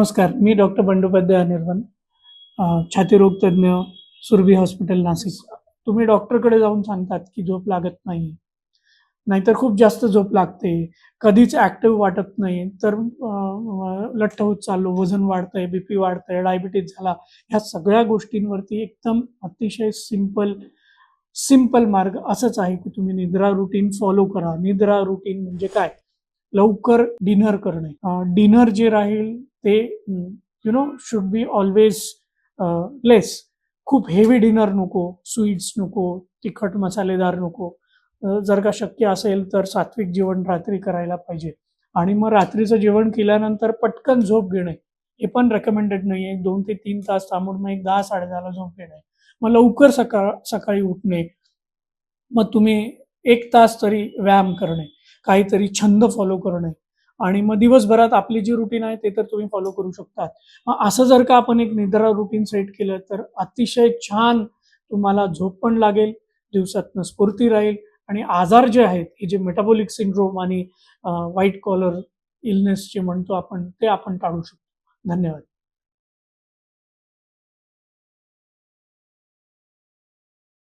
नमस्कार मी डॉक्टर बंडोपाध्याय अनिर्वन छातीरोग तज्ज्ञ सुरभी हॉस्पिटल नाशिक. तुम्ही डॉक्टरकडे जाऊन सांगतात की झोप लागत नाही. नाहीतर खूप जास्त झोप लागते. कधीच ऍक्टिव्ह वाटत नाही. तर लठ्ठ होत चाललो वजन वाढतंय बीपी वाढतंय डायबिटीज झाला ह्या सगळ्या गोष्टींवरती एकदम अतिशय सिंपल सिंपल मार्ग असंच आहे की तुम्ही निद्रा रुटीन फॉलो करा. निद्रा रुटीन म्हणजे काय? लवकर डिनर करणे. डिनर जे राहील ते you know should be always less खूप हेवी डिनर नको स्वीट्स नको तिखट मसालेदार नको. जर का शक्य असेल तर सात्विक जेवण रात्री करायला पाहिजे. आणि मग रात्रीचं जेवण केल्यानंतर पटकन झोप घेणे. हे पण रेकमेंडेड नाही आहे दोन ते तीन तास थांबून मग एक दहा साडेदहाला झोप घेणे. मग लवकर सकाळ सकाळी उठणे. मग तुम्ही एक तास तरी व्यायाम करणे. काहीतरी छंद फॉलो करणे. आणि मग दिवसभरात आपली जी रुटीन आहे ते तर तुम्ही फॉलो करू शकतात. मग असं जर का आपण एक निद्रा रुटीन सेट केलं तर अतिशय छान तुम्हाला झोप पण लागेल दिवसातनं स्फूर्ती राहील आणि आजार जे आहेत हे जे मेटाबॉलिक सिंड्रोम आणि व्हाईट कॉलर इलनेस जे म्हणतो आपण ते आपण टाळू शकतो. धन्यवाद.